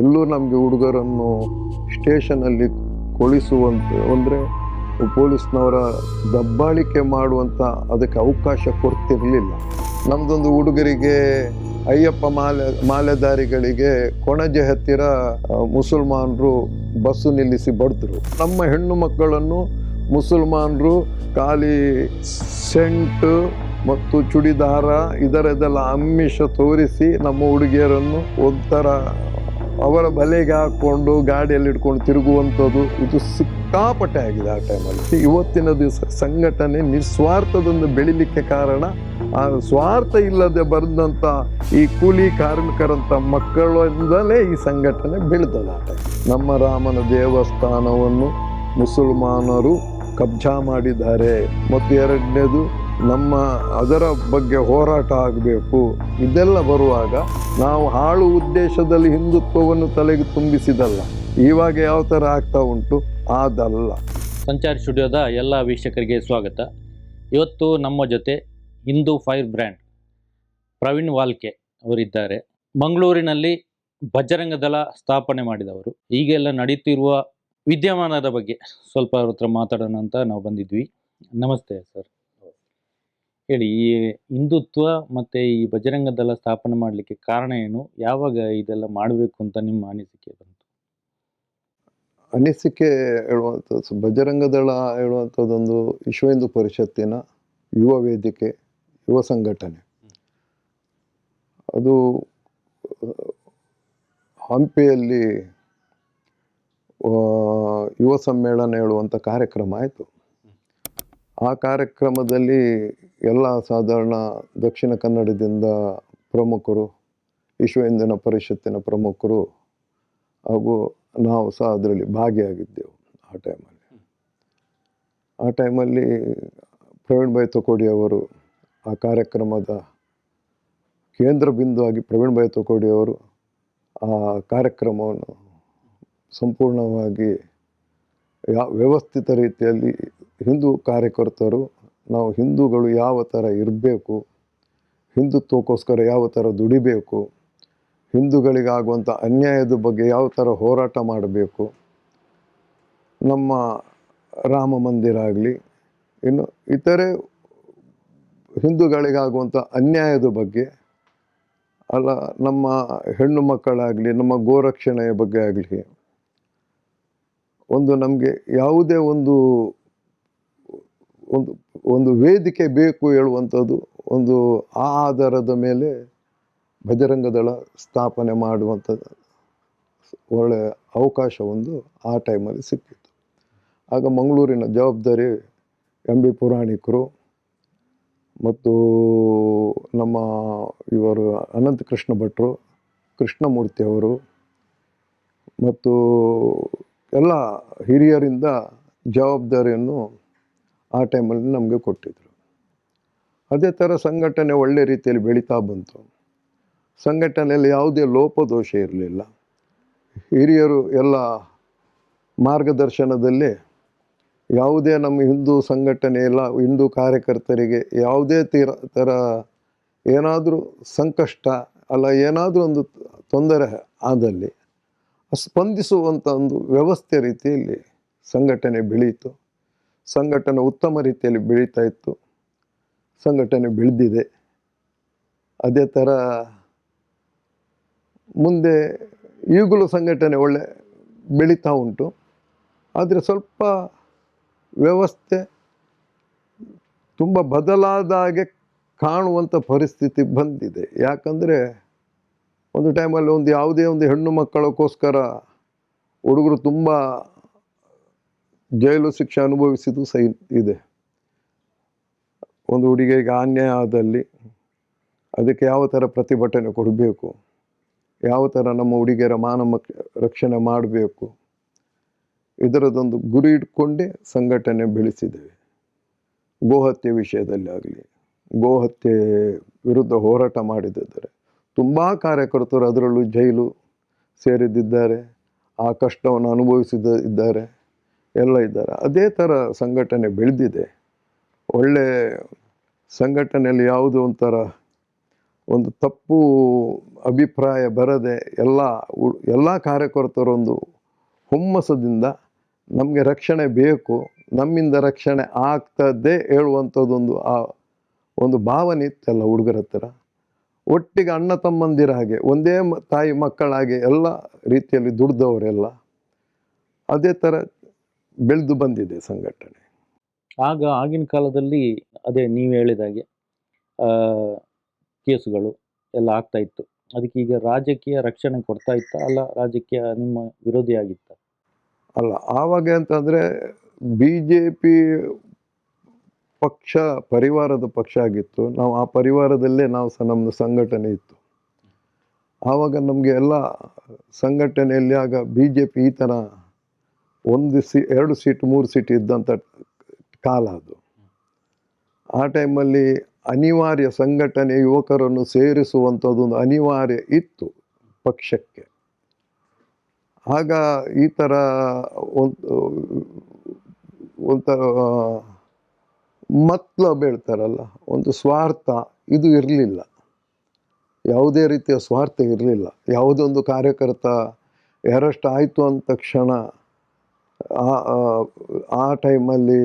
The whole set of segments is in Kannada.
ಎಲ್ಲೂ ನಮಗೆ ಹುಡುಗರನ್ನು ಸ್ಟೇಷನಲ್ಲಿ ಕೊಳಿಸುವಂತೆ, ಅಂದರೆ ಪೊಲೀಸ್ನವರ ದಬ್ಬಾಳಿಕೆ ಮಾಡುವಂಥ ಅದಕ್ಕೆ ಅವಕಾಶ ಕೊಡ್ತಿರಲಿಲ್ಲ. ನಮ್ಮದೊಂದು ಹುಡುಗರಿಗೆ ಅಯ್ಯಪ್ಪ ಮಾಲೆ, ಮಾಲೆದಾರಿಗಳಿಗೆ ಕೊಣಜೆ ಹತ್ತಿರ ಮುಸಲ್ಮಾನರು ಬಸ್ಸು ನಿಲ್ಲಿಸಿ ಬಡಿದ್ರು. ನಮ್ಮ ಹೆಣ್ಣು ಮಕ್ಕಳನ್ನು ಮುಸಲ್ಮಾನರು ಖಾಲಿ ಸೆಂಟ್ ಮತ್ತು ಚುಡಿದಾರ ಇದರದೆಲ್ಲ ಅಮ್ಮಿಷ ತೋರಿಸಿ ನಮ್ಮ ಹುಡುಗಿಯರನ್ನು ಒಂಥರ ಅವರ ಬಲೆಗೆ ಹಾಕ್ಕೊಂಡು, ಗಾಡಿಯಲ್ಲಿ ಇಟ್ಕೊಂಡು ತಿರುಗುವಂಥದ್ದು ಇದು ಸಿಕ್ಕಾಪಟ್ಟೆ ಆಗಿದೆ ಆ ಟೈಮಲ್ಲಿ ಇವತ್ತಿನ ದಿವಸ ಸಂಘಟನೆ ನಿಸ್ವಾರ್ಥದಿಂದ ಬೆಳಿಲಿಕ್ಕೆ ಕಾರಣ, ಆ ಸ್ವಾರ್ಥ ಇಲ್ಲದೆ ಬರೆದಂಥ ಈ ಕೂಲಿ ಕಾರ್ಮಿಕರಂಥ ಮಕ್ಕಳಿಂದಲೇ ಈ ಸಂಘಟನೆ ಬೆಳೆದದ. ನಮ್ಮ ರಾಮನ ದೇವಸ್ಥಾನವನ್ನು ಮುಸಲ್ಮಾನರು ಕಬ್ಜಾ ಮಾಡಿದ್ದಾರೆ ಮತ್ತು ಎರಡನೇದು ನಮ್ಮ ಅದರ ಬಗ್ಗೆ ಹೋರಾಟ ಆಗಬೇಕು. ಇದೆಲ್ಲ ಬರುವಾಗ ನಾವು ಹಾಳು ಉದ್ದೇಶದಲ್ಲಿ ಹಿಂದುತ್ವವನ್ನು ತಲೆಗೆ ತುಂಬಿಸಿದಲ್ಲ. ಇವಾಗ ಯಾವ ಥರ ಆಗ್ತಾ ಉಂಟು? ಅದಲ್ಲ. ಸಂಚಾರಿ ಸ್ಟುಡಿಯೋದ ಎಲ್ಲ ವೀಕ್ಷಕರಿಗೆ ಸ್ವಾಗತ. ಇವತ್ತು ನಮ್ಮ ಜೊತೆ ಹಿಂದೂ ಫೈರ್ ಬ್ರ್ಯಾಂಡ್ ಪ್ರವೀಣ್ ವಾಲ್ಕೆ ಅವರಿದ್ದಾರೆ. ಮಂಗಳೂರಿನಲ್ಲಿ ಬಜರಂಗ ದಳ ಸ್ಥಾಪನೆ ಮಾಡಿದವರು. ಈಗೆಲ್ಲ ನಡೀತಿರುವ ವಿದ್ಯಮಾನದ ಬಗ್ಗೆ ಸ್ವಲ್ಪ ಅವ್ರ ಹತ್ರ ಮಾತಾಡೋಣ ಅಂತ ನಾವು ಬಂದಿದ್ವಿ. ನಮಸ್ತೆ ಸರ್. ಹೇಳಿ, ಈ ಹಿಂದುತ್ವ ಮತ್ತು ಈ ಬಜರಂಗ ದಳ ಸ್ಥಾಪನೆ ಮಾಡಲಿಕ್ಕೆ ಕಾರಣ ಏನು? ಯಾವಾಗ ಇದೆಲ್ಲ ಮಾಡಬೇಕು ಅಂತ ನಿಮ್ಮ ಅನಿಸಿಕೆ ಬಂತು? ಅನಿಸಿಕೆ ಹೇಳುವಂಥದ್ದು ಬಜರಂಗ ದಳ ಹೇಳುವಂಥದ್ದೊಂದು ವಿಶ್ವ ಹಿಂದೂ ಪರಿಷತ್ತಿನ ಯುವ ವೇದಿಕೆ, ಯುವ ಸಂಘಟನೆ. ಅದು, ಹಂಪಿಯಲ್ಲಿ ಯುವ ಸಮ್ಮೇಳನ ಹೇಳುವಂಥ ಕಾರ್ಯಕ್ರಮ ಆಯಿತು. ಆ ಕಾರ್ಯಕ್ರಮದಲ್ಲಿ ಎಲ್ಲ ಸಾಧಾರಣ ದಕ್ಷಿಣ ಕನ್ನಡದಿಂದ ಪ್ರಮುಖರು ವಿಶ್ವ ಇಂಧನ ಪರಿಷತ್ತಿನ ಪ್ರಮುಖರು ಹಾಗೂ ನಾವು ಸಹ ಅದರಲ್ಲಿ ಭಾಗಿಯಾಗಿದ್ದೆವು ಆ ಟೈಮಲ್ಲಿ ಆ ಟೈಮಲ್ಲಿ ಪ್ರವೀಣ್ ಭಾಯ್ ತೊಕೋಡಿ ಅವರು ಆ ಕಾರ್ಯಕ್ರಮದ ಕೇಂದ್ರ ಬಿಂದುವಾಗಿ ಪ್ರವೀಣ್ ತೊಕೋಡಿ ಅವರು ಆ ಕಾರ್ಯಕ್ರಮವನ್ನು ಸಂಪೂರ್ಣವಾಗಿ ಯಾ ವ್ಯವಸ್ಥಿತ ರೀತಿಯಲ್ಲಿ ಹಿಂದೂ ಕಾರ್ಯಕರ್ತರು ನಾವು ಹಿಂದೂಗಳು ಯಾವ ಥರ ಇರಬೇಕು, ಹಿಂದುತ್ವಕ್ಕೋಸ್ಕರ ಯಾವ ಥರ ದುಡಿಬೇಕು, ಹಿಂದೂಗಳಿಗಾಗುವಂಥ ಅನ್ಯಾಯದ ಬಗ್ಗೆ ಯಾವ ಥರ ಹೋರಾಟ ಮಾಡಬೇಕು, ನಮ್ಮ ರಾಮ ಮಂದಿರ ಆಗಲಿ, ಇನ್ನು ಇತರೆ ಹಿಂದೂಗಳಿಗಾಗುವಂಥ ಅನ್ಯಾಯದ ಬಗ್ಗೆ, ಅಲ್ಲ ನಮ್ಮ ಹೆಣ್ಣು ಮಕ್ಕಳಾಗಲಿ, ನಮ್ಮ ಗೋರಕ್ಷಣೆಯ ಬಗ್ಗೆ ಆಗಲಿ, ಒಂದು ನಮಗೆ ಯಾವುದೇ ಒಂದು ಒಂದು ಒಂದು ವೇದಿಕೆ ಬೇಕು ಹೇಳುವಂಥದ್ದು, ಒಂದು ಆ ಆಧಾರದ ಮೇಲೆ ಭಜರಂಗದಳ ಸ್ಥಾಪನೆ ಮಾಡುವಂಥದ್ದು ಒಳ್ಳೆಯ ಅವಕಾಶ ಒಂದು ಆ ಟೈಮಲ್ಲಿ ಸಿಕ್ಕಿತ್ತು. ಆಗ ಮಂಗಳೂರಿನ ಜವಾಬ್ದಾರಿ ಎಂ ಬಿ ಪುರಾಣಿಕರು ಮತ್ತು ನಮ್ಮ ಇವರು ಅನಂತ ಕೃಷ್ಣ ಭಟ್ರು, ಕೃಷ್ಣಮೂರ್ತಿ ಅವರು ಮತ್ತು ಎಲ್ಲ ಹಿರಿಯರಿಂದ ಜವಾಬ್ದಾರಿಯನ್ನು ಆ ಟೈಮಲ್ಲಿ ನಮಗೆ ಕೊಟ್ಟಿದ್ದರು ಅದೇ ಥರ ಸಂಘಟನೆ ಒಳ್ಳೆ ರೀತಿಯಲ್ಲಿ ಬೆಳೀತಾ ಬಂತು. ಸಂಘಟನೆಯಲ್ಲಿ ಯಾವುದೇ ಲೋಪದೋಷ ಇರಲಿಲ್ಲ. ಹಿರಿಯರು ಎಲ್ಲ ಮಾರ್ಗದರ್ಶನದಲ್ಲಿ ಯಾವುದೇ ನಮ್ಮ ಹಿಂದೂ ಸಂಘಟನೆ ಇಲ್ಲ, ಹಿಂದೂ ಕಾರ್ಯಕರ್ತರಿಗೆ ಯಾವುದೇ ತೀರ, ಥರ ಏನಾದರೂ ಸಂಕಷ್ಟ ಅಲ್ಲ, ಏನಾದರೂ ಒಂದು ತೊಂದರೆ ಆದಲ್ಲಿ ಸ್ಪಂದಿಸುವಂಥ ಒಂದು ವ್ಯವಸ್ಥೆ ರೀತಿಯಲ್ಲಿ ಸಂಘಟನೆ ಬೆಳೀತು. ಸಂಘಟನೆ ಉತ್ತಮ ರೀತಿಯಲ್ಲಿ ಬೆಳೀತಾ ಇತ್ತು. ಸಂಘಟನೆ ಬೆಳೆದಿದೆ. ಅದೇ ಥರ ಮುಂದೆ ಈಗಲೂ ಸಂಘಟನೆ ಒಳ್ಳೆ ಬೆಳೀತಾ ಉಂಟು. ಆದರೆ ಸ್ವಲ್ಪ ವ್ಯವಸ್ಥೆ ತುಂಬ ಬದಲಾದ ಹಾಗೆ ಕಾಣುವಂಥ ಪರಿಸ್ಥಿತಿ ಬಂದಿದೆ. ಯಾಕಂದರೆ ಒಂದು ಟೈಮಲ್ಲಿ ಒಂದು ಯಾವುದೇ ಒಂದು ಹೆಣ್ಣು ಮಕ್ಕಳಕ್ಕೋಸ್ಕರ ಹುಡುಗರು ತುಂಬ ಜೈಲು ಶಿಕ್ಷೆ ಅನುಭವಿಸಿದ್ದು ಸಹ ಇದೆ. ಒಂದು ಹುಡುಗಿಗೆ ಅನ್ಯಾಯ ಆದಲ್ಲಿ ಅದಕ್ಕೆ ಯಾವ ಥರ ಪ್ರತಿಭಟನೆ ಕೊಡಬೇಕು? ಯಾವ ಥರ ನಮ್ಮ ಹುಡುಗಿಯರ ಮಾನ ರಕ್ಷಣೆ ಮಾಡಬೇಕು? ಇದರದೊಂದು ಗುರಿ ಇಟ್ಕೊಂಡೇ ಸಂಘಟನೆ ಬೆಳೆಸಿದ್ದೇವೆ. ಗೋಹತ್ಯೆ ವಿಷಯದಲ್ಲಿ ಆಗಲಿ, ಗೋಹತ್ಯೆ ವಿರುದ್ಧ ಹೋರಾಟ ಮಾಡಿದ್ದಾರೆ ತುಂಬ ಕಾರ್ಯಕರ್ತರು ಅದರಲ್ಲೂ ಜೈಲು ಸೇರಿದ್ದಿದ್ದಾರೆ. ಆ ಕಷ್ಟವನ್ನು ಅನುಭವಿಸಿದ ಇದ್ದಾರೆ. ಎಲ್ಲ ಇದ್ದಾರೆ. ಅದೇ ಥರ ಸಂಘಟನೆ ಬೆಳೆದಿದೆ. ಒಳ್ಳೆ ಸಂಘಟನೆಯಲ್ಲಿ ಯಾವುದೋ ಒಂಥರ ಒಂದು ತಪ್ಪು ಅಭಿಪ್ರಾಯ ಬರದೆ ಎಲ್ಲ ಎಲ್ಲ ಕಾರ್ಯಕರ್ತರೊಂದು ಹುಮ್ಮಸದಿಂದ ನಮಗೆ ರಕ್ಷಣೆ ಬೇಕು, ನಮ್ಮಿಂದ ರಕ್ಷಣೆ ಆಗ್ತದೆ ಹೇಳುವಂಥದ್ದೊಂದು ಆ ಒಂದು ಭಾವನೆ ಇತ್ತಲ್ಲ ಹುಡುಗರ ಹತ್ರ. ಒಟ್ಟಿಗೆ ಅಣ್ಣ ತಮ್ಮಂದಿರ ಹಾಗೆ, ಒಂದೇ ತಾಯಿ ಮಕ್ಕಳಾಗೆ ಎಲ್ಲ ರೀತಿಯಲ್ಲಿ ದುಡ್ದವರೆಲ್ಲ. ಅದೇ ಥರ ಬೆಳೆದು ಬಂದಿದೆ ಸಂಘಟನೆ. ಆಗ ಆಗಿನ ಕಾಲದಲ್ಲಿ ಅದೇ ನೀವು ಹೇಳಿದಾಗೆ ಕೇಸುಗಳು ಎಲ್ಲ ಆಗ್ತಾ ಇತ್ತು. ಅದಕ್ಕೆ ಈಗ ರಾಜಕೀಯ ರಕ್ಷಣೆ ಕೊಡ್ತಾ ಇತ್ತ? ಅಲ್ಲ ರಾಜಕೀಯ ನಿಮ್ಮ ವಿರೋಧಿ ಆಗಿತ್ತ? ಅಲ್ಲ ಆವಾಗ ಅಂತಂದರೆ ಬಿ ಜೆ ಪಿ ಪಕ್ಷ ಪರಿವಾರದ ಪಕ್ಷ ಆಗಿತ್ತು. ನಾವು ಆ ಪರಿವಾರದಲ್ಲೇ ನಾವು ಸಹ ನಮ್ಮದು ಸಂಘಟನೆ ಇತ್ತು. ಆವಾಗ ನಮಗೆ ಎಲ್ಲ ಸಂಘಟನೆಯಲ್ಲಿ ಆಗ ಬಿ ಜೆ ಪಿ ಈ ಥರ ಒಂದು ಸಿ, ಎರಡು ಸೀಟ್, ಮೂರು ಸೀಟ್ ಇದ್ದಂಥ ಕಾಲ ಅದು. ಆ ಟೈಮಲ್ಲಿ ಅನಿವಾರ್ಯ ಸಂಘಟನೆ ಯುವಕರನ್ನು ಸೇರಿಸುವಂಥದ್ದೊಂದು ಅನಿವಾರ್ಯ ಇತ್ತು ಪಕ್ಷಕ್ಕೆ. ಆಗ ಈ ಥರ ಒಂದು, ಒಂಥರ ಮತ್ಲ ಹೇಳ್ತಾರಲ್ಲ ಒಂದು ಸ್ವಾರ್ಥ ಇದು ಇರಲಿಲ್ಲ. ಯಾವುದೇ ರೀತಿಯ ಸ್ವಾರ್ಥ ಇರಲಿಲ್ಲ. ಯಾವುದೊಂದು ಕಾರ್ಯಕರ್ತ ಎರಷ್ಟು ಆಯಿತು ಅಂದ ತಕ್ಷಣ ಆ- ಟೈಮಲ್ಲಿ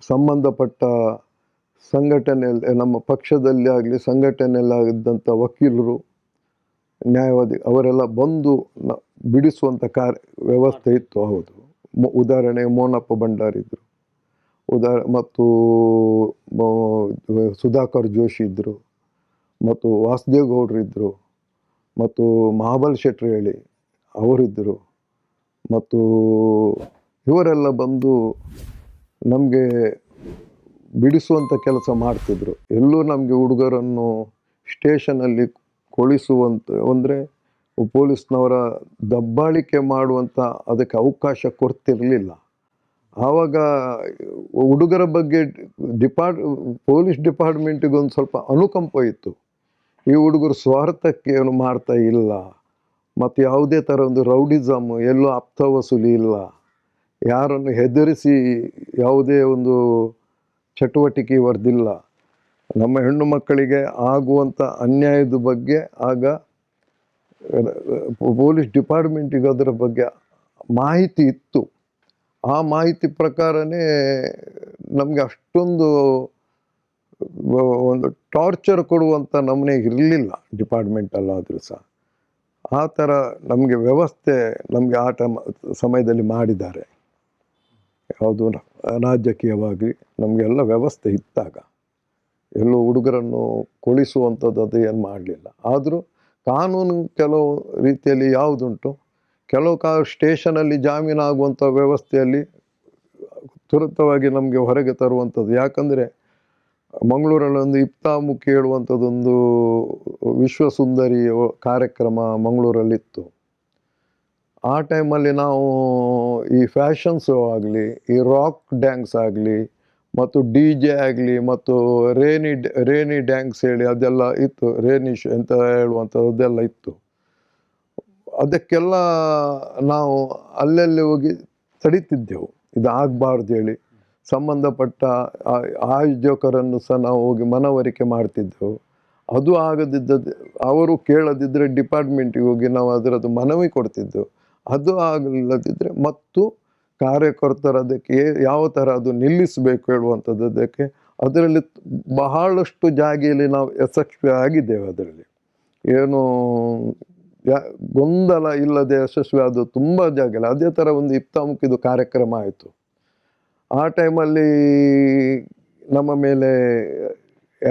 ಸಂಬಂಧಪಟ್ಟ ಸಂಘಟನೆಯಲ್ಲಿ ನಮ್ಮ ಪಕ್ಷದಲ್ಲಿ ಆಗಲಿ ಸಂಘಟನೆಯಲ್ಲಾಗಿದ್ದಂಥ ವಕೀಲರು, ನ್ಯಾಯವಾದಿ, ಅವರೆಲ್ಲ ಬಂದು ಬಿಡಿಸುವಂಥ ಕಾರ್ಯ, ವ್ಯವಸ್ಥೆ ಇತ್ತು, ಹೌದು. ಉದಾಹರಣೆ ಉದಾಹರಣೆಗೆ ಮೋನಪ್ಪ ಭಂಡಾರಿದ್ರು ಉದಾ, ಮತ್ತು ಸುಧಾಕರ್ ಜೋಶಿ ಇದ್ದರು ಮತ್ತು ವಾಸುದೇವ್ ಗೌಡ್ರು ಇದ್ದರು ಮತ್ತು ಮಹಾಬಲ್ ಶೆಟ್ರಿ ಹೇಳಿ ಅವರಿದ್ದರು ಮತ್ತು ಇವರೆಲ್ಲ ಬಂದು ನಮಗೆ ಬಿಡಿಸುವಂಥ ಕೆಲಸ ಮಾಡ್ತಿದ್ರು. ಎಲ್ಲೂ ನಮಗೆ ಹುಡುಗರನ್ನು ಸ್ಟೇಷನಲ್ಲಿ ಕೊಳಿಸುವಂತ, ಅಂದರೆ ಪೊಲೀಸ್ನವರ ದಬ್ಬಾಳಿಕೆ ಮಾಡುವಂಥ ಅದಕ್ಕೆ ಅವಕಾಶ ಕೊಡ್ತಿರಲಿಲ್ಲ. ಆವಾಗ ಹುಡುಗರ ಬಗ್ಗೆ ಡಿಪಾರ್ಟ್ ಪೊಲೀಸ್ ಡಿಪಾರ್ಟ್ಮೆಂಟಿಗೊಂದು ಸ್ವಲ್ಪ ಅನುಕಂಪ ಇತ್ತು. ಈ ಹುಡುಗರು ಸ್ವಾರ್ಥಕ್ಕೆ ಏನು ಮಾಡ್ತಾ ಇಲ್ಲ. ಮತ್ತು ಯಾವುದೇ ಥರ ಒಂದು ರೌಡಿಸಮ್, ಎಲ್ಲೂ ಅಪ್ತ ವಸೂಲಿ ಇಲ್ಲ. ಯಾರನ್ನು ಹೆದರಿಸಿ ಯಾವುದೇ ಒಂದು ಚಟುವಟಿಕೆ ವರ್ದಿಲ್ಲ. ನಮ್ಮ ಹೆಣ್ಣು ಮಕ್ಕಳಿಗೆ ಆಗುವಂಥ ಅನ್ಯಾಯದ ಬಗ್ಗೆ ಆಗ ಪೊಲೀಸ್ ಡಿಪಾರ್ಟ್ಮೆಂಟಿಗೆ ಅದರ ಬಗ್ಗೆ ಮಾಹಿತಿ ಇತ್ತು. ಆ ಮಾಹಿತಿ ಪ್ರಕಾರನೇ ನಮಗೆ ಅಷ್ಟೊಂದು ಒಂದು ಟಾರ್ಚರ್ ಕೊಡುವಂಥ ನಮೂನೆ ಇರಲಿಲ್ಲ ಡಿಪಾರ್ಟ್ಮೆಂಟಲ್ಲಾದರೂ ಸಹ. ಆ ಥರ ನಮಗೆ ವ್ಯವಸ್ಥೆ ನಮಗೆ ಆ ಟೈಮ್ ಸಮಯದಲ್ಲಿ ಮಾಡಿದ್ದಾರೆ. ಯಾವುದು ರಾಜಕೀಯವಾಗಿ ನಮಗೆಲ್ಲ ವ್ಯವಸ್ಥೆ ಇತ್ತಾಗ ಎಲ್ಲೂ ಹುಡುಗರನ್ನು ಕೊಳಿಸುವಂಥದ್ದು ಅದು ಏನು ಮಾಡಲಿಲ್ಲ. ಆದರೂ ಕಾನೂನು ಕೆಲವು ರೀತಿಯಲ್ಲಿ ಯಾವುದುಂಟು, ಕೆಲವು ಕಾ, ಸ್ಟೇಷನಲ್ಲಿ ಜಾಮೀನು ಆಗುವಂಥ ವ್ಯವಸ್ಥೆಯಲ್ಲಿ ತುರಿತವಾಗಿ ನಮಗೆ ಹೊರಗೆ ತರುವಂಥದ್ದು. ಯಾಕಂದರೆ ಮಂಗಳೂರಲ್ಲಿ ಒಂದು ಇಪ್ತಾಮುಖಿ ಹೇಳುವಂಥದ್ದೊಂದು ವಿಶ್ವಸುಂದರಿ ಕಾರ್ಯಕ್ರಮ ಮಂಗಳೂರಲ್ಲಿತ್ತು. ಆ ಟೈಮಲ್ಲಿ ನಾವು ಈ ಫ್ಯಾಷನ್ ಶೋ ಆಗಲಿ, ಈ ರಾಕ್ ಡ್ಯಾನ್ಸ್ ಆಗಲಿ, ಮತ್ತು ಡಿ ಜೆ ಆಗಲಿ, ಮತ್ತು ರೇನಿ ರೇನಿ ಡ್ಯಾನ್ಸ್ ಹೇಳಿ ಅದೆಲ್ಲ ಇತ್ತು ರೇನಿ ಶೋ ಅಂತ ಹೇಳುವಂಥದ್ದು ಅದೆಲ್ಲ ಇತ್ತು. ಅದಕ್ಕೆಲ್ಲ ನಾವು ಅಲ್ಲಲ್ಲಿ ಹೋಗಿ ತಡಿತಿದ್ದೆವು. ಇದು ಆಗಬಾರ್ದು ಹೇಳಿ. ಸಂಬಂಧಪಟ್ಟ ಆಯೋಜಕರನ್ನು ಸಹ ನಾವು ಹೋಗಿ ಮನವರಿಕೆ ಮಾಡ್ತಿದ್ದೆವು. ಅದು ಆಗದಿದ್ದ ಅವರು ಕೇಳದಿದ್ದರೆ ಡಿಪಾರ್ಟ್ಮೆಂಟಿಗೆ ಹೋಗಿ ನಾವು ಅದರದ್ದು ಮನವಿ ಕೊಡ್ತಿದ್ದೆವು. ಅದು ಆಗಲಿಲ್ಲದಿದ್ದರೆ ಮತ್ತು ಕಾರ್ಯಕರ್ತರ ಅದಕ್ಕೆ ಯಾವ ಥರ ಅದು ನಿಲ್ಲಿಸಬೇಕು ಹೇಳುವಂಥದ್ದು ಅದಕ್ಕೆ ಅದರಲ್ಲಿ ಬಹಳಷ್ಟು ಜಾಗೆಯಲ್ಲಿ ನಾವು ಯಶಸ್ವಿ ಆಗಿದ್ದೇವೆ ಅದರಲ್ಲಿ. ಏನು ಯಾ, ಗೊಂದಲ ಇಲ್ಲದೆ ಯಶಸ್ವಿ ಅದು ತುಂಬ ಜಾಗ ಅದೇ ಥರ ಒಂದು ಇಪ್ತಾಮುಖಿದು ಕಾರ್ಯಕ್ರಮ ಆಯಿತು. ಆ ಟೈಮಲ್ಲಿ ನಮ್ಮ ಮೇಲೆ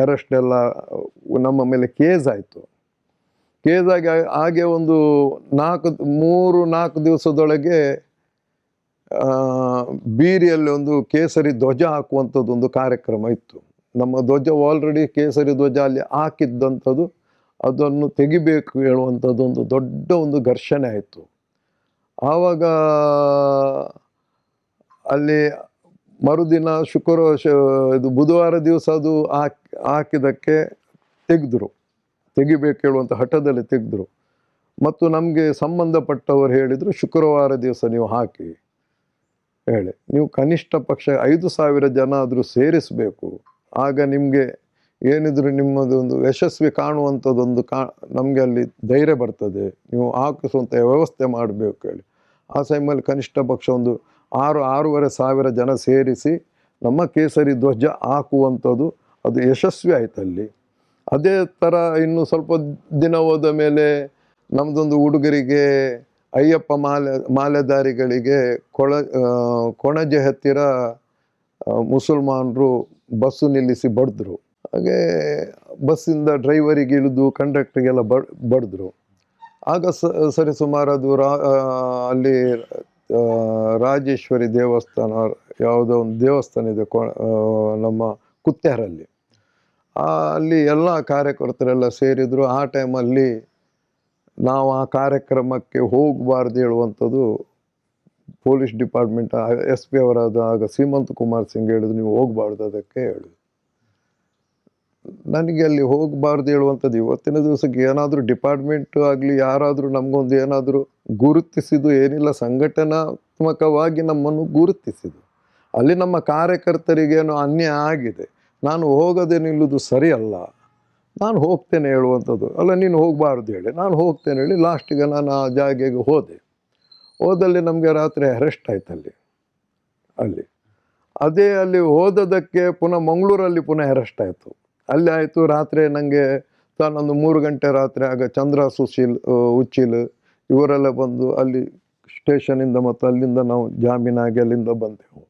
ಅರೆಸ್ಟ್ ನಮ್ಮ ಮೇಲೆ ಕೇಸ್ ಆಯಿತು. ಕೇಸ್ ಆಗಿ, ಹಾಗೆ ಒಂದು ನಾಲ್ಕು, ಮೂರು, ನಾಲ್ಕು ದಿವಸದೊಳಗೆ ಬೀರಿಯಲ್ಲಿ ಒಂದು ಕೇಸರಿ ಧ್ವಜ ಹಾಕುವಂಥದ್ದು ಒಂದು ಕಾರ್ಯಕ್ರಮ ಇತ್ತು. ನಮ್ಮ ಧ್ವಜ ಆಲ್ರೆಡಿ ಕೇಸರಿ ಧ್ವಜ ಅಲ್ಲಿ ಹಾಕಿದ್ದಂಥದ್ದು, ಅದನ್ನು ತೆಗಿಬೇಕು ಹೇಳುವಂಥದ್ದು ಒಂದು ದೊಡ್ಡ ಒಂದು ಘರ್ಷಣೆ ಆಯಿತು. ಆವಾಗ ಅಲ್ಲಿ ಮರುದಿನ ಶುಕ್ರವಾರ ಇದು ಬುಧವಾರ ದಿವಸ ಅದು ಹಾಕಿ, ಹಾಕಿದ್ದಕ್ಕೆ ತೆಗೆದ್ರು. ತೆಗಿಬೇಕು ಹೇಳುವಂಥ ಹಠದಲ್ಲಿ ತೆಗೆದ್ರು. ಮತ್ತು ನಮಗೆ ಸಂಬಂಧಪಟ್ಟವರು ಹೇಳಿದರು, ಶುಕ್ರವಾರ ದಿವಸ ನೀವು ಹಾಕಿ ಹೇಳಿ. ನೀವು ಕನಿಷ್ಠ ಪಕ್ಷ ಐದು ಸಾವಿರ ಜನ ಆದರೂ ಸೇರಿಸಬೇಕು. ಆಗ ನಿಮಗೆ ಏನಿದ್ರು ನಿಮ್ಮದೊಂದು ಯಶಸ್ವಿ ಕಾಣುವಂಥದ್ದೊಂದು ಕಾ, ನಮಗೆ ಅಲ್ಲಿ ಧೈರ್ಯ ಬರ್ತದೆ. ನೀವು ಹಾಕಿಸುವಂಥ ವ್ಯವಸ್ಥೆ ಮಾಡಬೇಕು ಹೇಳಿ. ಆ ಸೈಮಲ್ಲಿ ಕನಿಷ್ಠ ಪಕ್ಷ ಒಂದು ಆರು ಆರೂವರೆ ಸಾವಿರ ಜನ ಸೇರಿಸಿ ನಮ್ಮ ಕೇಸರಿ ಧ್ವಜ ಹಾಕುವಂಥದ್ದು ಅದು ಯಶಸ್ವಿ ಆಯ್ತು ಅಲ್ಲಿ ಅದೇ ಥರ ಇನ್ನು ಸ್ವಲ್ಪ ದಿನ ಹೋದ ಮೇಲೆ ನಮ್ಮದೊಂದು ಹುಡುಗರಿಗೆ, ಅಯ್ಯಪ್ಪ ಮಾಲೆ, ಮಾಲೆದಾರಿಗಳಿಗೆ ಕೊಳ ಕೊಣಜೆ ಹತ್ತಿರ ಮುಸಲ್ಮಾನರು ಬಸ್ಸು ನಿಲ್ಲಿಸಿ ಬಡಿದ್ರು. ಹಾಗೆ ಬಸ್ಸಿಂದ ಡ್ರೈವರಿಗೆ ಇಳಿದು ಕಂಡಕ್ಟ್ರಿಗೆಲ್ಲ ಬಡ್ ಬಡಿದ್ರು. ಆಗ ಸ, ಸರಿ ಸುಮಾರು ಅದು ರಾ ಅಲ್ಲಿ ರಾಜೇಶ್ವರಿ ದೇವಸ್ಥಾನ ಯಾವುದೋ ಒಂದು ದೇವಸ್ಥಾನ ಇದೆ ಕೋ ನಮ್ಮ ಕುತ್ತೆಹರಲ್ಲಿ ಅಲ್ಲಿ ಎಲ್ಲ ಕಾರ್ಯಕರ್ತರೆಲ್ಲ ಸೇರಿದ್ರು, ಆ ಟೈಮಲ್ಲಿ ನಾವು ಆ ಕಾರ್ಯಕ್ರಮಕ್ಕೆ ಹೋಗಬಾರ್ದು ಹೇಳುವಂಥದ್ದು ಪೊಲೀಸ್ ಡಿಪಾರ್ಟ್ಮೆಂಟ್ ಎಸ್ ಪಿ ಅವರಾದ ಆಗ ಸೀಮಂತ್ ಕುಮಾರ್ ಸಿಂಗ್ ಹೇಳಿದ್ರು, ನೀವು ಹೋಗಬಾರ್ದು ಅದಕ್ಕೆ ಹೇಳಿ ನನಗೆ ಅಲ್ಲಿ ಹೋಗಬಾರ್ದು ಹೇಳುವಂಥದ್ದು. ಇವತ್ತಿನ ದಿವಸಕ್ಕೆ ಏನಾದರೂ ಡಿಪಾರ್ಟ್ಮೆಂಟು ಆಗಲಿ, ಯಾರಾದರೂ ನಮಗೊಂದು ಏನಾದರೂ ಗುರುತಿಸಿದ್ದು ಏನಿಲ್ಲ, ಸಂಘಟನಾತ್ಮಕವಾಗಿ ನಮ್ಮನ್ನು ಗುರುತಿಸಿದ್ದು. ಅಲ್ಲಿ ನಮ್ಮ ಕಾರ್ಯಕರ್ತರಿಗೇನು ಅನ್ಯಾಯ ಆಗಿದೆ. ನಾನು ಹೋಗದೆ ನಿಲ್ಲುವುದು ಸರಿಯಲ್ಲ. ನಾನು ಹೋಗ್ತೇನೆ ಹೇಳುವಂಥದ್ದು. ಅಲ್ಲ, ನೀನು ಹೋಗಬಾರ್ದು ಹೇಳಿ. ನಾನು ಹೋಗ್ತೇನೆ ಹೇಳಿ ಲಾಸ್ಟಿಗೆ ನಾನು ಆ ಜಾಗೆಗೆ ಹೋದೆ. ಹೋದಲ್ಲಿ ನಮಗೆ ರಾತ್ರಿ ಅರೆಸ್ಟ್ ಆಯ್ತು ಅಲ್ಲಿ. ಅಲ್ಲಿ. ಅದೇ ಅಲ್ಲಿ ಹೋದದಕ್ಕೆ ಪುನಃ ಮಂಗಳೂರಲ್ಲಿ ಪುನಃ ಅರೆಸ್ಟ್ ಆಯಿತು. ಅಲ್ಲಿ ಆಯಿತು, ರಾತ್ರಿ ನನಗೆ ತಾನೊಂದು ಮೂರು ಗಂಟೆ ರಾತ್ರಿ ಆಗ ಚಂದ್ರ, ಸುಶೀಲ್ ಉಚ್ಚಿಲ್ ಇವರೆಲ್ಲ ಬಂದು ಅಲ್ಲಿ ಸ್ಟೇಷನಿಂದ ಮತ್ತು ಅಲ್ಲಿಂದ ನಾವು ಜಾಮೀನಾಗಿ ಅಲ್ಲಿಂದ ಬಂದೆವು.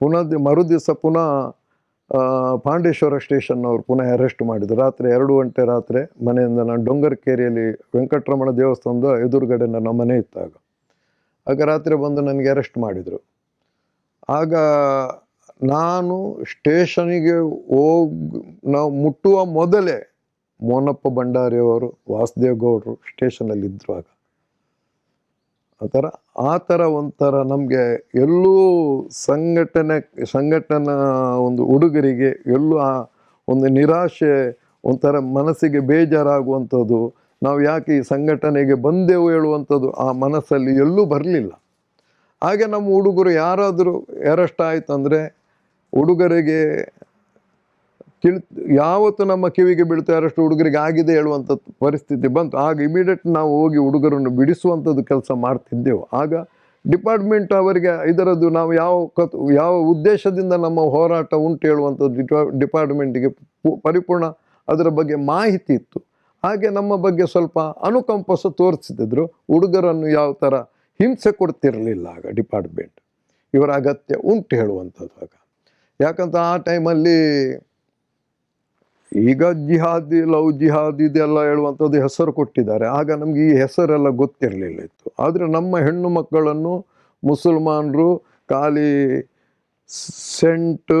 ಪುನಃ ಮರುದಿವಸ ಮರು ದಿವಸ ಪುನಃ ಪಾಂಡೇಶ್ವರ ಸ್ಟೇಷನ್ನವರು ಪುನಃ ಅರೆಸ್ಟ್ ಮಾಡಿದರು. ರಾತ್ರಿ ಎರಡು ಗಂಟೆ ರಾತ್ರಿ ಮನೆಯಿಂದ ನಾನು ಡೊಂಗರ್ಕೇರಿಯಲ್ಲಿ ವೆಂಕಟರಮಣ ದೇವಸ್ಥಾನದ ಎದುರುಗಡೆ ನನ್ನ ಮನೆ ಇತ್ತಾಗ ಆಗ. ರಾತ್ರಿ ಬಂದು ನನಗೆ ಅರೆಸ್ಟ್ ಮಾಡಿದರು. ಆಗ ನಾನು ಸ್ಟೇಷನಿಗೆ ಹೋಗ್, ನಾವು ಮುಟ್ಟುವ ಮೊದಲೇ ಮೋನಪ್ಪ ಭಂಡಾರಿಯವರು, ವಾಸುದೇವ್ ಗೌಡರು ಸ್ಟೇಷನಲ್ಲಿ ಇದ್ರು ಆಗ. ಆ ಥರ ಆ ಥರ ಒಂಥರ ನಮಗೆ ಎಲ್ಲೂ ಸಂಘಟನೆ, ಸಂಘಟನಾ ಒಂದು ಹುಡುಗರಿಗೆ ಎಲ್ಲೂ ಆ ಒಂದು ನಿರಾಶೆ, ಒಂಥರ ಮನಸ್ಸಿಗೆ ಬೇಜಾರಾಗುವಂಥದ್ದು, ನಾವು ಯಾಕೆ ಈ ಸಂಘಟನೆಗೆ ಬಂದೆವು ಹೇಳುವಂಥದ್ದು ಆ ಮನಸ್ಸಲ್ಲಿ ಎಲ್ಲೂ ಬರಲಿಲ್ಲ. ಹಾಗೆ ನಮ್ಮ ಹುಡುಗರು ಯಾರಾದರೂ ಅರೆಸ್ಟ್ ಆಯ್ತಂದರೆ ಹುಡುಗರಿಗೆ ತಿಳ್ ಯಾವತ್ತು ನಮ್ಮ ಕಿವಿಗೆ ಬೀಳ್ತಾ ಇರೋಷ್ಟು ಹುಡುಗರಿಗೆ ಆಗಿದೆ ಹೇಳುವಂಥ ಪರಿಸ್ಥಿತಿ ಬಂತು. ಆಗ ಇಮಿಡಿಯೇಟ್ ನಾವು ಹೋಗಿ ಹುಡುಗರನ್ನು ಬಿಡಿಸುವಂಥದ್ದು ಕೆಲಸ ಮಾಡ್ತಿದ್ದೆವು. ಆಗ ಡಿಪಾರ್ಟ್ಮೆಂಟ್ ಅವರಿಗೆ ಇದರದ್ದು ನಾವು ಯಾವ ಕತ್, ಯಾವ ಉದ್ದೇಶದಿಂದ ನಮ್ಮ ಹೋರಾಟ ಉಂಟು ಹೇಳುವಂಥದ್ದು ಡಿಪಾ, ಡಿಪಾರ್ಟ್ಮೆಂಟಿಗೆ ಪರಿಪೂರ್ಣ ಅದರ ಬಗ್ಗೆ ಮಾಹಿತಿ ಇತ್ತು. ಹಾಗೆ ನಮ್ಮ ಬಗ್ಗೆ ಸ್ವಲ್ಪ ಅನುಕಂಪ ಸಹ ತೋರಿಸ್ತಿದ್ರು ಹುಡುಗರನ್ನು ಯಾವ ಥರ ಹಿಂಸೆ ಕೊಡ್ತಿರಲಿಲ್ಲ ಆಗ ಡಿಪಾರ್ಟ್ಮೆಂಟ್. ಇವರ ಅಗತ್ಯ ಉಂಟು ಹೇಳುವಂಥದ್ದು ಆಗ. ಯಾಕಂತ ಆ ಟೈಮಲ್ಲಿ ಈಗ ಜಿಹಾದ್, ಲವ್ ಜಿಹಾದ್ ಇದೆಲ್ಲ ಹೇಳುವಂಥದ್ದು ಹೆಸರು ಕೊಟ್ಟಿದ್ದಾರೆ. ಆಗ ನಮಗೆ ಈ ಹೆಸರೆಲ್ಲ ಗೊತ್ತಿರಲಿಲ್ಲ ಇತ್ತು ಆದರೆ ನಮ್ಮ ಹೆಣ್ಣು ಮಕ್ಕಳನ್ನು ಮುಸಲ್ಮಾನರು, ಖಾಲಿ ಸೆಂಟ್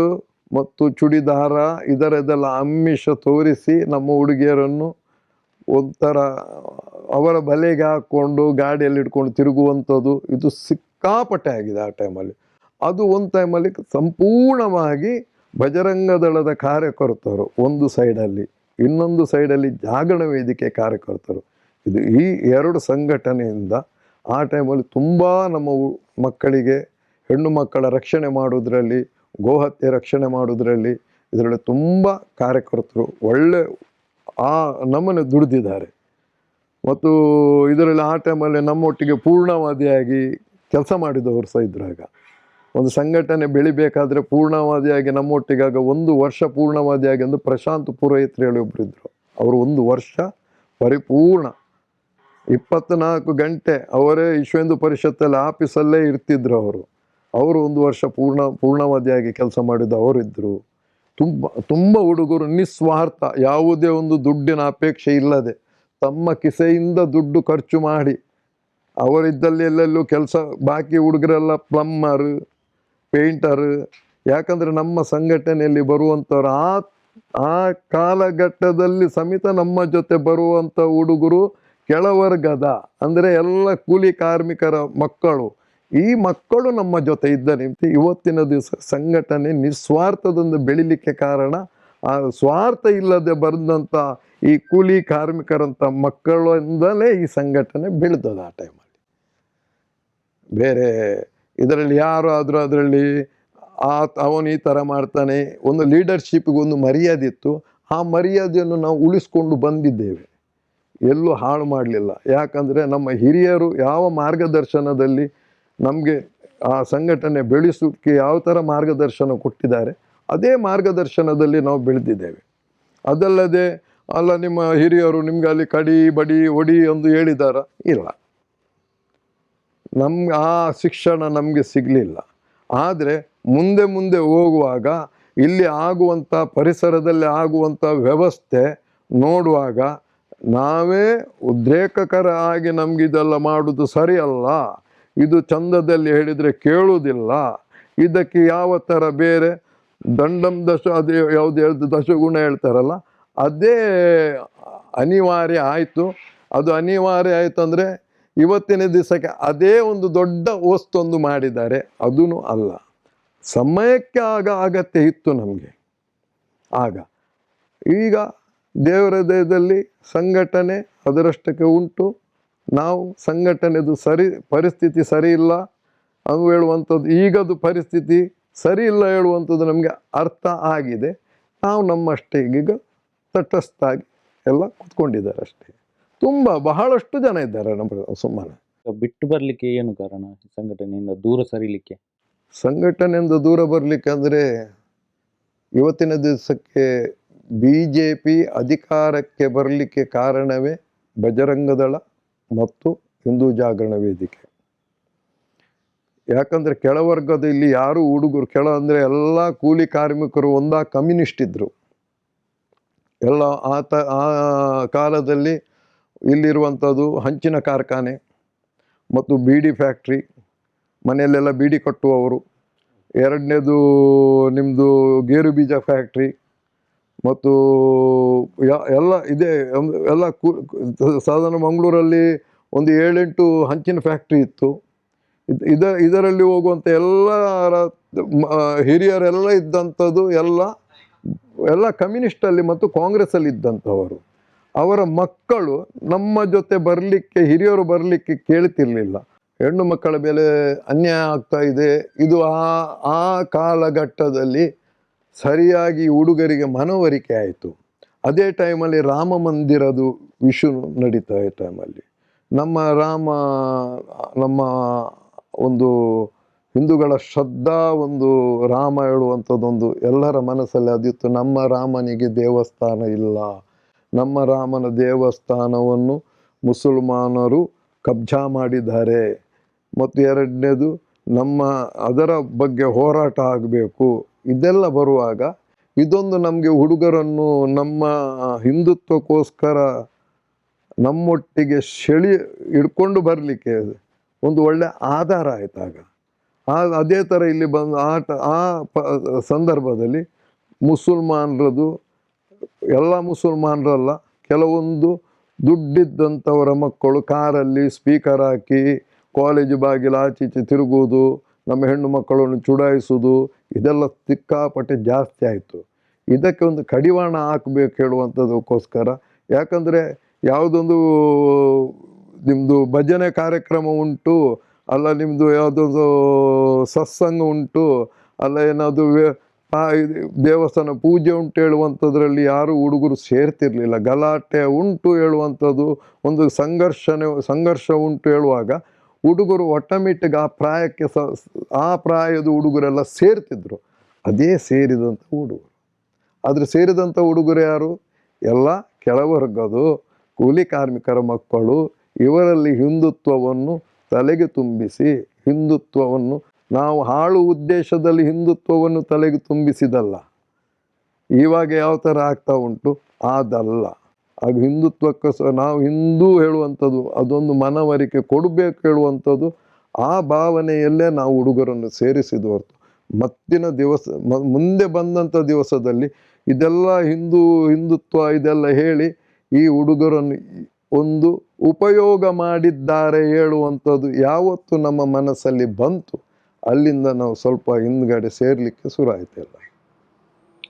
ಮತ್ತು ಚುಡಿದಾರ ಇದರದೆಲ್ಲ ಆಮಿಷ ತೋರಿಸಿ ನಮ್ಮ ಹುಡುಗಿಯರನ್ನು ಒಂಥರ ಅವರ ಬಲೆಗೆ ಹಾಕ್ಕೊಂಡು ಗಾಡಿಯಲ್ಲಿ ಇಟ್ಕೊಂಡು ತಿರುಗುವಂಥದ್ದು ಇದು ಸಿಕ್ಕಾಪಟ್ಟೆ ಆಗಿದೆ ಆ ಟೈಮಲ್ಲಿ. ಅದು ಒಂದು ಟೈಮಲ್ಲಿ ಸಂಪೂರ್ಣವಾಗಿ ಬಜರಂಗ ದಳದ ಕಾರ್ಯಕರ್ತರು ಒಂದು ಸೈಡಲ್ಲಿ ಇನ್ನೊಂದು ಸೈಡಲ್ಲಿ ಜಾಗರಣ ವೇದಿಕೆ ಕಾರ್ಯಕರ್ತರು. ಇದು ಈ ಎರಡು ಸಂಘಟನೆಯಿಂದ ಆ ಟೈಮಲ್ಲಿ ತುಂಬ ನಮ್ಮ ಮಕ್ಕಳಿಗೆ, ಹೆಣ್ಣು ಮಕ್ಕಳ ರಕ್ಷಣೆ ಮಾಡೋದ್ರಲ್ಲಿ ಗೋಹತ್ಯೆ ರಕ್ಷಣೆ ಮಾಡೋದ್ರಲ್ಲಿ ಇದರಲ್ಲಿ ತುಂಬ ಕಾರ್ಯಕರ್ತರು ಒಳ್ಳೆ, ಆ ನಮ್ಮನ್ನು ದುಡಿದಿದ್ದಾರೆ. ಮತ್ತು ಇದರಲ್ಲಿ ಆ ಟೈಮಲ್ಲಿ ನಮ್ಮೊಟ್ಟಿಗೆ ಪೂರ್ಣವಾದಿಯಾಗಿ ಕೆಲಸ ಮಾಡಿದವರು ಸಹ ಇದ್ರಾಗ. ಒಂದು ಸಂಘಟನೆ ಬೆಳಿಬೇಕಾದ್ರೆ ಪೂರ್ಣವಾದಿಯಾಗಿ ನಮ್ಮೊಟ್ಟಿಗಾಗ ಒಂದು ವರ್ಷ ಪೂರ್ಣವಾದಿಯಾಗಿ ಎಂದು ಪ್ರಶಾಂತ್ ಪುರೋಹಿತ್ರು ಹೇಳಿ ಒಬ್ರು ಇದ್ರು ಅವರು ಒಂದು ವರ್ಷ ಪರಿಪೂರ್ಣ ಇಪ್ಪತ್ನಾಲ್ಕು ಗಂಟೆ ಅವರೇ ವಿಶ್ವೇಂದು ಪರಿಷತ್ತಲ್ಲಿ ಆಫೀಸಲ್ಲೇ ಇರ್ತಿದ್ರು ಅವರು. ಅವರು ಒಂದು ವರ್ಷ ಪೂರ್ಣ ಪೂರ್ಣವಾದಿಯಾಗಿ ಕೆಲಸ ಮಾಡಿದ್ದು ಅವರಿದ್ದರು ತುಂಬ ತುಂಬ ಹುಡುಗರು ನಿಸ್ವಾರ್ಥ, ಯಾವುದೇ ಒಂದು ದುಡ್ಡಿನ ಅಪೇಕ್ಷೆ ಇಲ್ಲದೆ ತಮ್ಮ ಕಿಸೆಯಿಂದ ದುಡ್ಡು ಖರ್ಚು ಮಾಡಿ ಅವರಿದ್ದಲ್ಲಿ ಎಲ್ಲೆಲ್ಲೂ ಕೆಲಸ, ಬಾಕಿ ಹುಡುಗರೆಲ್ಲ ಪ್ಲಮ್ಮರ್ ಪೇಂಟರ್, ಯಾಕಂದರೆ ನಮ್ಮ ಸಂಘಟನೆಯಲ್ಲಿ ಬರುವಂಥವ್ರು ಆ ಆ ಕಾಲಘಟ್ಟದಲ್ಲಿ ಸಮೇತ ನಮ್ಮ ಜೊತೆ ಬರುವಂಥ ಹುಡುಗರು ಕೆಳವರ್ಗದ, ಅಂದರೆ ಎಲ್ಲ ಕೂಲಿ ಕಾರ್ಮಿಕರ ಮಕ್ಕಳು. ಈ ಮಕ್ಕಳು ನಮ್ಮ ಜೊತೆ ಇದ್ದ ನಿಮಿತ್ತ ಇವತ್ತಿನ ದಿವಸ ಸಂಘಟನೆ ನಿಸ್ವಾರ್ಥದಿಂದ ಬೆಳಿಲಿಕ್ಕೆ ಕಾರಣ, ಆ ಸ್ವಾರ್ಥ ಇಲ್ಲದೆ ಬಂದಂಥ ಈ ಕೂಲಿ ಕಾರ್ಮಿಕರಂಥ ಮಕ್ಕಳಿಂದಲೇ ಈ ಸಂಘಟನೆ ಬೆಳೆದದ ಆ ಟೈಮಲ್ಲಿ ಬೇರೆ ಇದರಲ್ಲಿ ಯಾರು ಆದರೂ ಅದರಲ್ಲಿ ಆ ಅವನು ಈ ಥರ ಮಾಡ್ತಾನೆ, ಒಂದು ಲೀಡರ್ಶಿಪ್ಗೆ ಒಂದು ಮರ್ಯಾದೆ ಇತ್ತು, ಆ ಮರ್ಯಾದೆಯನ್ನು ನಾವು ಉಳಿಸ್ಕೊಂಡು ಬಂದಿದ್ದೇವೆ. ಎಲ್ಲೂ ಹಾಳು ಮಾಡಲಿಲ್ಲ. ಯಾಕಂದರೆ ನಮ್ಮ ಹಿರಿಯರು ಯಾವ ಮಾರ್ಗದರ್ಶನದಲ್ಲಿ ನಮಗೆ ಆ ಸಂಘಟನೆ ಬೆಳೆಸೋಕ್ಕೆ ಯಾವ ಥರ ಮಾರ್ಗದರ್ಶನ ಕೊಟ್ಟಿದ್ದಾರೆ, ಅದೇ ಮಾರ್ಗದರ್ಶನದಲ್ಲಿ ನಾವು ಬೆಳೆದಿದ್ದೇವೆ. ಅದಲ್ಲದೆ, ಅಲ್ಲ ನಿಮ್ಮ ಹಿರಿಯರು ನಿಮಗೆ ಅಲ್ಲಿ ಕಡಿ, ಬಡಿ, ಒಡಿ ಎಂದು ಹೇಳಿದಾರ? ಇಲ್ಲ. ನಮ್ಗೆ ಆ ಶಿಕ್ಷಣ ನಮಗೆ ಸಿಗಲಿಲ್ಲ. ಆದರೆ ಮುಂದೆ ಮುಂದೆ ಹೋಗುವಾಗ, ಇಲ್ಲಿ ಆಗುವಂಥ ಪರಿಸರದಲ್ಲಿ ಆಗುವಂಥ ವ್ಯವಸ್ಥೆ ನೋಡುವಾಗ, ನಾವೇ ಉದ್ರೇಕಕರ ಆಗಿ ನಮಗಿದೆಲ್ಲ ಮಾಡೋದು ಸರಿಯಲ್ಲ. ಇದು ಚಂದದಲ್ಲಿ ಹೇಳಿದರೆ ಕೇಳುವುದಿಲ್ಲ. ಇದಕ್ಕೆ ಯಾವ ಥರ ಬೇರೆ? ದಂಡಂ ದಶ, ಅದು ಯಾವುದು ಹೇಳ್ದು, ದಶಗುಣ ಹೇಳ್ತಾರಲ್ಲ, ಅದೇ ಅನಿವಾರ್ಯ ಆಯಿತು. ಅದು ಅನಿವಾರ್ಯ ಆಯಿತು ಅಂದರೆ ಇವತ್ತಿನ ದಿವಸಕ್ಕೆ ಅದೇ ಒಂದು ದೊಡ್ಡ ವಸ್ತೊಂದು ಮಾಡಿದ್ದಾರೆ. ಅದೂ ಅಲ್ಲ. ಸಮಯಕ್ಕೆ ಆಗ ಅಗತ್ಯ ಇತ್ತು ನಮಗೆ. ಆಗ. ಈಗ ದೇವರ ದಯದಲ್ಲಿ ಸಂಘಟನೆ ಅದರಷ್ಟಕ್ಕೆ ಉಂಟು. ನಾವು ಸಂಘಟನೆದು ಸರಿ, ಪರಿಸ್ಥಿತಿ ಸರಿ ಇಲ್ಲ ಅದು ಹೇಳುವಂಥದ್ದು, ಈಗದು ಪರಿಸ್ಥಿತಿ ಸರಿ ಇಲ್ಲ ಹೇಳುವಂಥದ್ದು ನಮಗೆ ಅರ್ಥ ಆಗಿದೆ. ನಾವು ನಮ್ಮಷ್ಟೇ ಈಗ ತಟಸ್ಥಾಗಿ ಎಲ್ಲ ಕೂತ್ಕೊಂಡಿದ್ದಾರೆ ಅಷ್ಟೇ. ತುಂಬ ಬಹಳಷ್ಟು ಜನ ಇದ್ದಾರೆ ನಮ್ಮ ಸುಮ್ಮನೆ. ಬಿಟ್ಟು ಬರಲಿಕ್ಕೆ ಏನು ಕಾರಣ ಸಂಘಟನೆಯಿಂದ ದೂರ ಸರಿಲಿಕ್ಕೆ? ಸಂಘಟನೆಯಿಂದ ದೂರ ಬರಲಿಕ್ಕೆ ಅಂದರೆ ಇವತ್ತಿನ ದಿವಸಕ್ಕೆ ಬಿ ಜೆ ಪಿ ಅಧಿಕಾರಕ್ಕೆ ಬರಲಿಕ್ಕೆ ಕಾರಣವೇ ಬಜರಂಗದಳ ಮತ್ತು ಹಿಂದೂ ಜಾಗರಣ ವೇದಿಕೆ. ಯಾಕಂದರೆ ಕೆಳವರ್ಗದ ಇಲ್ಲಿ ಯಾರು ಹುಡುಗರು ಕೆಳ ಅಂದರೆ ಎಲ್ಲ ಕೂಲಿ ಕಾರ್ಮಿಕರು ಒಂದಾ ಕಮ್ಯುನಿಸ್ಟ್ ಇದ್ದರು ಎಲ್ಲ ಆತ ಆ ಕಾಲದಲ್ಲಿ ಇಲ್ಲಿರುವಂಥದ್ದು ಹಂಚಿನ ಕಾರ್ಖಾನೆ ಮತ್ತು ಬೀಡಿ ಫ್ಯಾಕ್ಟ್ರಿ, ಮನೆಯಲ್ಲೆಲ್ಲ ಬೀಡಿ ಕಟ್ಟುವವರು. ಎರಡನೇದು ನಿಮ್ಮದು ಗೇರು ಬೀಜ ಫ್ಯಾಕ್ಟ್ರಿ ಮತ್ತು ಎಲ್ಲ ಇದೆ ಎಲ್ಲ ಕು, ಸಾಧಾರಣ ಮಂಗಳೂರಲ್ಲಿ ಒಂದು ಏಳೆಂಟು ಹಂಚಿನ ಫ್ಯಾಕ್ಟ್ರಿ ಇತ್ತು. ಇದ ಇದರಲ್ಲಿ ಹೋಗುವಂಥ ಎಲ್ಲ ಹಿರಿಯರೆಲ್ಲ ಇದ್ದಂಥದ್ದು ಎಲ್ಲ ಎಲ್ಲ ಕಮ್ಯುನಿಸ್ಟಲ್ಲಿ ಮತ್ತು ಕಾಂಗ್ರೆಸ್ಸಲ್ಲಿ ಇದ್ದಂಥವರು. ಅವರ ಮಕ್ಕಳು ನಮ್ಮ ಜೊತೆ ಬರಲಿಕ್ಕೆ, ಹಿರಿಯರು ಬರಲಿಕ್ಕೆ ಕೇಳ್ತಿರ್ಲಿಲ್ಲ. ಹೆಣ್ಣು ಮಕ್ಕಳ ಬೆಲೆ ಅನ್ಯಾಯ ಆಗ್ತಾ ಇದೆ. ಇದು ಆ ಆ ಕಾಲಘಟ್ಟದಲ್ಲಿ ಸರಿಯಾಗಿ ಹುಡುಗರಿಗೆ ಮನವರಿಕೆ ಆಯಿತು. ಅದೇ ಟೈಮಲ್ಲಿ ರಾಮ ಮಂದಿರದು ವಿಷು ನಡೀತಾ ಈ ಟೈಮಲ್ಲಿ. ನಮ್ಮ ರಾಮ, ನಮ್ಮ ಒಂದು ಹಿಂದೂಗಳ ಶ್ರದ್ಧಾ ಒಂದು ರಾಮ ಹೇಳುವಂಥದ್ದೊಂದು ಎಲ್ಲರ ಮನಸ್ಸಲ್ಲಿ ಅದಿತ್ತು. ನಮ್ಮ ರಾಮನಿಗೆ ದೇವಸ್ಥಾನ ಇಲ್ಲ. ನಮ್ಮ ರಾಮನ ದೇವಸ್ಥಾನವನ್ನು ಮುಸಲ್ಮಾನರು ಕಬ್ಜಾ ಮಾಡಿದ್ದಾರೆ. ಮತ್ತು ಎರಡನೇದು, ನಮ್ಮ ಅದರ ಬಗ್ಗೆ ಹೋರಾಟ ಆಗಬೇಕು. ಇದೆಲ್ಲ ಬರುವಾಗ ಇದೊಂದು ನಮಗೆ ಹುಡುಗರನ್ನು ನಮ್ಮ ಹಿಂದುತ್ವಕ್ಕೋಸ್ಕರ ನಮ್ಮೊಟ್ಟಿಗೆ ಶೆಳಿ ಇಡ್ಕೊಂಡು ಬರಲಿಕ್ಕೆ ಒಂದು ಒಳ್ಳೆ ಆಧಾರ ಆಯ್ತಾಗ ಆ, ಅದೇ ಥರ ಇಲ್ಲಿ ಬಂದು ಆ ಸಂದರ್ಭದಲ್ಲಿ ಮುಸಲ್ಮಾನರದು ಎಲ್ಲ ಮುಸಲ್ಮಾನರಲ್ಲ, ಕೆಲವೊಂದು ದುಡ್ಡಿದ್ದಂಥವರ ಮಕ್ಕಳು ಕಾರಲ್ಲಿ ಸ್ಪೀಕರ್ ಹಾಕಿ ಕಾಲೇಜು ಬಾಗಿಲು ಆಚೀಚೆ ತಿರುಗುವುದು, ನಮ್ಮ ಹೆಣ್ಣು ಮಕ್ಕಳನ್ನು ಚುಡಾಯಿಸುವುದು, ಇದೆಲ್ಲ ಸಿಕ್ಕಾಪಟ್ಟೆ ಜಾಸ್ತಿ ಆಯಿತು. ಇದಕ್ಕೆ ಒಂದು ಕಡಿವಾಣ ಹಾಕಬೇಕು ಹೇಳುವಂಥದಕ್ಕೋಸ್ಕರ, ಯಾಕಂದರೆ ಯಾವುದೊಂದು ನಿಮ್ಮದು ಭಜನೆ ಕಾರ್ಯಕ್ರಮ ಉಂಟು, ಅಲ್ಲ ನಿಮ್ಮದು ಯಾವುದೊಂದು ಸತ್ಸಂಗ ಉಂಟು, ಅಲ್ಲ ಏನಾದರೂ ದೇವಸ್ಥಾನ ಪೂಜೆ ಉಂಟು ಹೇಳುವಂಥದ್ರಲ್ಲಿ ಯಾರು ಹುಡುಗರು ಸೇರ್ತಿರಲಿಲ್ಲ. ಗಲಾಟೆ ಉಂಟು ಹೇಳುವಂಥದ್ದು, ಒಂದು ಸಂಘರ್ಷಣೆ ಸಂಘರ್ಷ ಉಂಟು ಹೇಳುವಾಗ ಹುಡುಗರು ಆಟೋಮೆಟಿಕ್ ಆ ಪ್ರಾಯಕ್ಕೆ ಸ, ಆ ಪ್ರಾಯದ ಹುಡುಗರೆಲ್ಲ ಸೇರ್ತಿದ್ರು. ಅದೇ ಸೇರಿದಂಥ ಹುಡುಗರು ಆದರೆ ಸೇರಿದಂಥ ಹುಡುಗರು ಯಾರು? ಎಲ್ಲ ಕೆಳವರ್ಗದು, ಕೂಲಿ ಕಾರ್ಮಿಕರ ಮಕ್ಕಳು, ಇವರಲ್ಲಿ ಹಿಂದುತ್ವವನ್ನು ತಲೆಗೆ ತುಂಬಿಸಿ, ಹಿಂದುತ್ವವನ್ನು ನಾವು ಹಾಳು ಉದ್ದೇಶದಲ್ಲಿ ಹಿಂದುತ್ವವನ್ನು ತಲೆಗೆ ತುಂಬಿಸಿದಲ್ಲ, ಇವಾಗ ಯಾವ ಥರ ಆಗ್ತಾ ಉಂಟು? ಅದಲ್ಲ. ಆಗ ಹಿಂದುತ್ವಕ್ಕೆ ಸಹ ನಾವು ಹಿಂದೂ ಹೇಳುವಂಥದ್ದು, ಅದೊಂದು ಮನವರಿಕೆ, ಕೊಡಬೇಕು ಹೇಳುವಂಥದ್ದು, ಆ ಭಾವನೆಯಲ್ಲೇ ನಾವು ಹುಡುಗರನ್ನು ಸೇರಿಸಿದ ಹೊರತು. ಮತ್ತಿನ ದಿವಸ ಮುಂದೆ ಬಂದಂಥ ದಿವಸದಲ್ಲಿ ಇದೆಲ್ಲ ಹಿಂದೂ ಹಿಂದುತ್ವ ಇದೆಲ್ಲ ಹೇಳಿ ಈ ಹುಡುಗರನ್ನು ಒಂದು ಉಪಯೋಗ ಮಾಡಿದ್ದಾರೆ ಹೇಳುವಂಥದ್ದು ಯಾವತ್ತು ನಮ್ಮ ಮನಸ್ಸಲ್ಲಿ ಬಂತು. ಅಲ್ಲಿಂದ ನಾವು ಸ್ವಲ್ಪ ಹಿಂದ್ಗಡೆ ಸೇರ್ಲಿಕ್ಕೆ ಶುರು ಆಯ್ತಲ್ಲ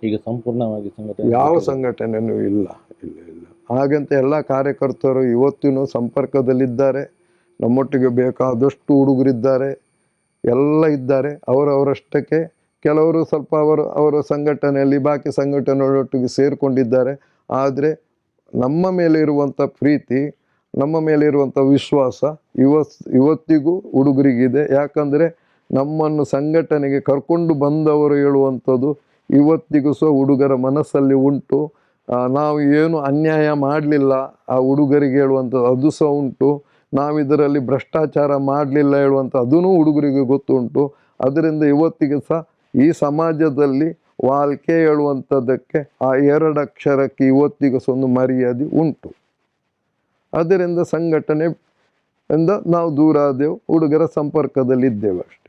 ಈಗ ಸಂಪೂರ್ಣವಾಗಿ ಸಂಘಟನೆ ಯಾವ ಸಂಘಟನೆಯೂ ಇಲ್ಲ ಇಲ್ಲ ಇಲ್ಲ. ಹಾಗಂತ ಎಲ್ಲ ಕಾರ್ಯಕರ್ತರು ಇವತ್ತಿನೂ ಸಂಪರ್ಕದಲ್ಲಿದ್ದಾರೆ. ನಮ್ಮೊಟ್ಟಿಗೆ ಬೇಕಾದಷ್ಟು ಹುಡುಗರಿದ್ದಾರೆ ಎಲ್ಲ ಇದ್ದಾರೆ. ಅವರವರಷ್ಟಕ್ಕೆ ಕೆಲವರು ಸ್ವಲ್ಪ ಅವರು ಅವರ ಸಂಘಟನೆಯಲ್ಲಿ ಬಾಕಿ ಸಂಘಟನೆಗಳೊಟ್ಟಿಗೆ ಸೇರಿಕೊಂಡಿದ್ದಾರೆ. ಆದರೆ ನಮ್ಮ ಮೇಲೆ ಇರುವಂಥ ಪ್ರೀತಿ ನಮ್ಮ ಮೇಲೆ ಇರುವಂಥ ವಿಶ್ವಾಸ ಇವತ್ ಇವತ್ತಿಗೂ ಹುಡುಗರಿಗಿದೆ. ಯಾಕಂದರೆ ನಮ್ಮನ್ನು ಸಂಘಟನೆಗೆ ಕರ್ಕೊಂಡು ಬಂದವರು ಹೇಳುವಂಥದ್ದು ಇವತ್ತಿಗೂ ಸಹ ಹುಡುಗರ ಮನಸ್ಸಲ್ಲಿ ಉಂಟು. ನಾವು ಏನು ಅನ್ಯಾಯ ಮಾಡಲಿಲ್ಲ ಆ ಹುಡುಗರಿಗೆ ಹೇಳುವಂಥದ್ದು ಅದು ಸಹ ಉಂಟು. ನಾವಿದರಲ್ಲಿ ಭ್ರಷ್ಟಾಚಾರ ಮಾಡಲಿಲ್ಲ ಹೇಳುವಂಥ ಅದೂ ಹುಡುಗರಿಗೆ ಗೊತ್ತುಂಟು. ಅದರಿಂದ ಇವತ್ತಿಗೆ ಸಹ ಈ ಸಮಾಜದಲ್ಲಿ ವಾಲ್ಕೆ ಹೇಳುವಂಥದ್ದಕ್ಕೆ ಆ ಎರಡಕ್ಷರಕ್ಕೆ ಇವತ್ತಿಗೂ ಸಹ ಒಂದು ಮರ್ಯಾದೆ ಉಂಟು. ಅದರಿಂದ ಸಂಘಟನೆ ಇಂದ ನಾವು ದೂರ ಆದೆವು ಹುಡುಗರ ಸಂಪರ್ಕದಲ್ಲಿದ್ದೇವೆ ಅಷ್ಟೆ.